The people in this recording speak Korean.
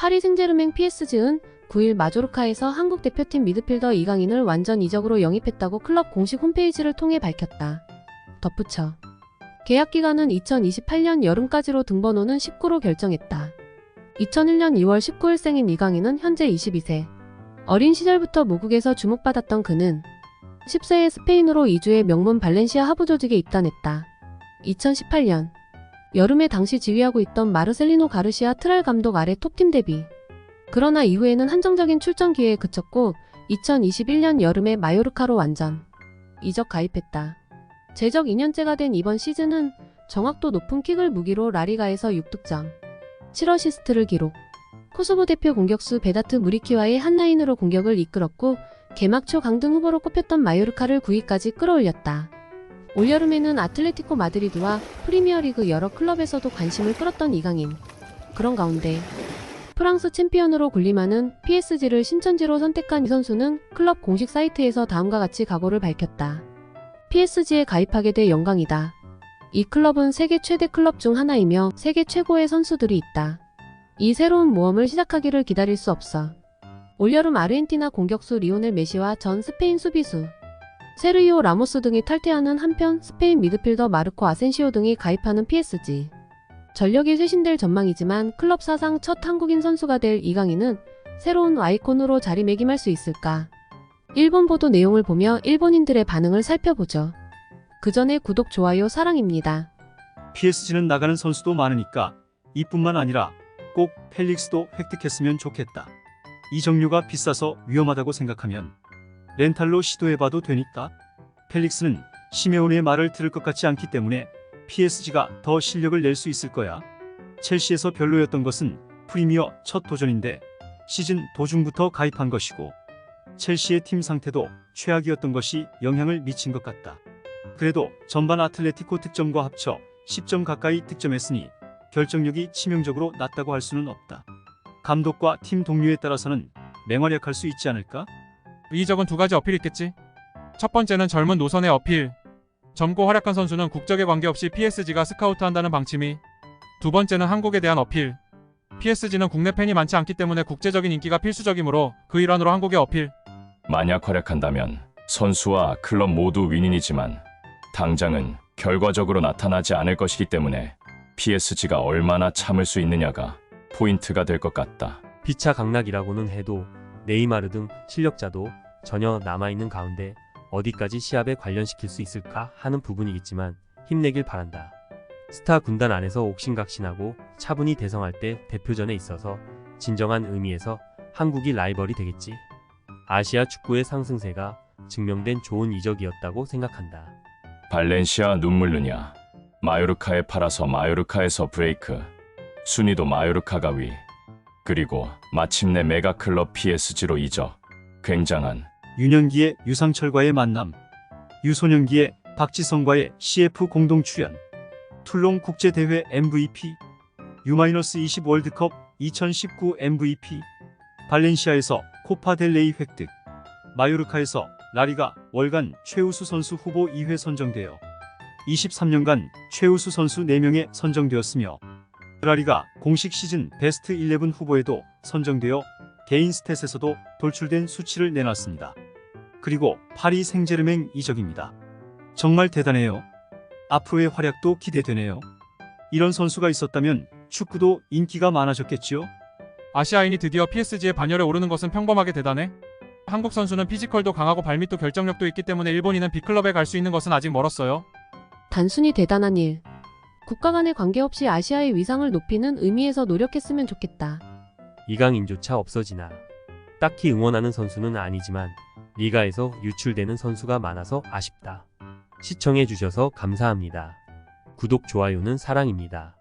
파리 생제르맹 PSG은 9일 마조르카에서 한국 대표팀 미드필더 이강인을 완전 이적으로 영입했다고 클럽 공식 홈페이지를 통해 밝혔다. 덧붙여 계약 기간은 2028년 여름까지로 등번호는 19로 결정했다. 2001년 2월 19일생인 이강인은 현재 22세. 어린 시절부터 모국에서 주목받았던 그는 10세에 스페인으로 이주해 명문 발렌시아 하부 조직에 입단했다. 2018년 여름에 당시 지휘하고 있던 마르셀리노 가르시아 트랄 감독 아래 톱팀 데뷔. 그러나 이후에는 한정적인 출전 기회에 그쳤고 2021년 여름에 마요르카로 완전 이적 가입했다. 제적 2년째가 된 이번 시즌은 정확도 높은 킥을 무기로 라리가에서 6득점, 7어시스트를 기록. 코소보 대표 공격수 베다트 무리키와의 한라인으로 공격을 이끌었고 개막 초 강등 후보로 꼽혔던 마요르카를 9위까지 끌어올렸다. 올여름에는 아틀레티코 마드리드와 프리미어리그 여러 클럽에서도 관심을 끌었던 이강인. 그런 가운데 프랑스 챔피언으로 군림하는 PSG를 신천지로 선택한 이 선수는 클럽 공식 사이트에서 다음과 같이 각오를 밝혔다. PSG에 가입하게 돼 영광이다. 이 클럽은 세계 최대 클럽 중 하나이며 세계 최고의 선수들이 있다. 이 새로운 모험을 시작하기를 기다릴 수 없어. 올여름 아르헨티나 공격수 리오넬 메시와 전 스페인 수비수 세르이오 라모스 등이 탈퇴하는 한편 스페인 미드필더 마르코 아센시오 등이 가입하는 PSG. 전력이 쇄신될 전망이지만 클럽 사상 첫 한국인 선수가 될 이강인은 새로운 아이콘으로 자리매김할 수 있을까? 일본 보도 내용을 보며 일본인들의 반응을 살펴보죠. 그 전에 구독, 좋아요, 사랑입니다. PSG는 나가는 선수도 많으니까 이뿐만 아니라 꼭 펠릭스도 획득했으면 좋겠다. 이적료가 비싸서 위험하다고 생각하면 렌탈로 시도해봐도 되니까. 펠릭스는 시메온의 말을 들을 것 같지 않기 때문에 PSG가 더 실력을 낼 수 있을 거야. 첼시에서 별로였던 것은 프리미어 첫 도전인데 시즌 도중부터 가입한 것이고 첼시의 팀 상태도 최악이었던 것이 영향을 미친 것 같다. 그래도 전반 아틀레티코 득점과 합쳐 10점 가까이 득점했으니 결정력이 치명적으로 낮다고 할 수는 없다. 감독과 팀 동료에 따라서는 맹활약할 수 있지 않을까? 이적은 두 가지 어필이 있겠지. 첫 번째는 젊은 노선의 어필. 젊고 활약한 선수는 국적에 관계없이 PSG가 스카우트한다는 방침이. 두 번째는 한국에 대한 어필. PSG는 국내 팬이 많지 않기 때문에 국제적인 인기가 필수적이므로 그 일환으로 한국의 어필. 만약 활약한다면 선수와 클럽 모두 윈인이지만 당장은 결과적으로 나타나지 않을 것이기 때문에 PSG가 얼마나 참을 수 있느냐가 포인트가 될 것 같다. 비차 강락이라고는 해도 네이마르 등 실력자도 전혀 남아있는 가운데 어디까지 시합에 관련시킬 수 있을까 하는 부분이겠지만 힘내길 바란다. 스타 군단 안에서 옥신각신하고 차분히 대성할 때 대표전에 있어서 진정한 의미에서 한국이 라이벌이 되겠지. 아시아 축구의 상승세가 증명된 좋은 이적이었다고 생각한다. 발렌시아 눈물르냐 마요르카에 팔아서 마요르카에서 브레이크 순위도 마요르카가 위 그리고 마침내 메가클럽 PSG로 이적 굉장한 유년기의 유상철과의 만남, 유소년기의 박지성과의 CF 공동 출연, 툴롱 국제대회 MVP, U-20 월드컵 2019 MVP, 발렌시아에서 코파 델레이 획득, 마요르카에서 라리가 월간 최우수 선수 후보 2회 선정되어 23년간 최우수 선수 4명에 선정되었으며 라리가 공식 시즌 베스트 11 후보에도 선정되어 개인 스탯에서도 돌출된 수치를 내놨습니다. 그리고 파리 생제르맹 이적입니다. 정말 대단해요. 앞으로의 활약도 기대되네요. 이런 선수가 있었다면 축구도 인기가 많아졌겠지요? 아시아인이 드디어 PSG의 반열에 오르는 것은 평범하게 대단해. 한국 선수는 피지컬도 강하고 발밑도 결정력도 있기 때문에 일본인은 B클럽에 갈 수 있는 것은 아직 멀었어요. 단순히 대단한 일. 국가 간의 관계없이 아시아의 위상을 높이는 의미에서 노력했으면 좋겠다. 이강인조차 없어지나. 딱히 응원하는 선수는 아니지만 리가에서 유출되는 선수가 많아서 아쉽다. 시청해주셔서 감사합니다. 구독, 좋아요는 사랑입니다.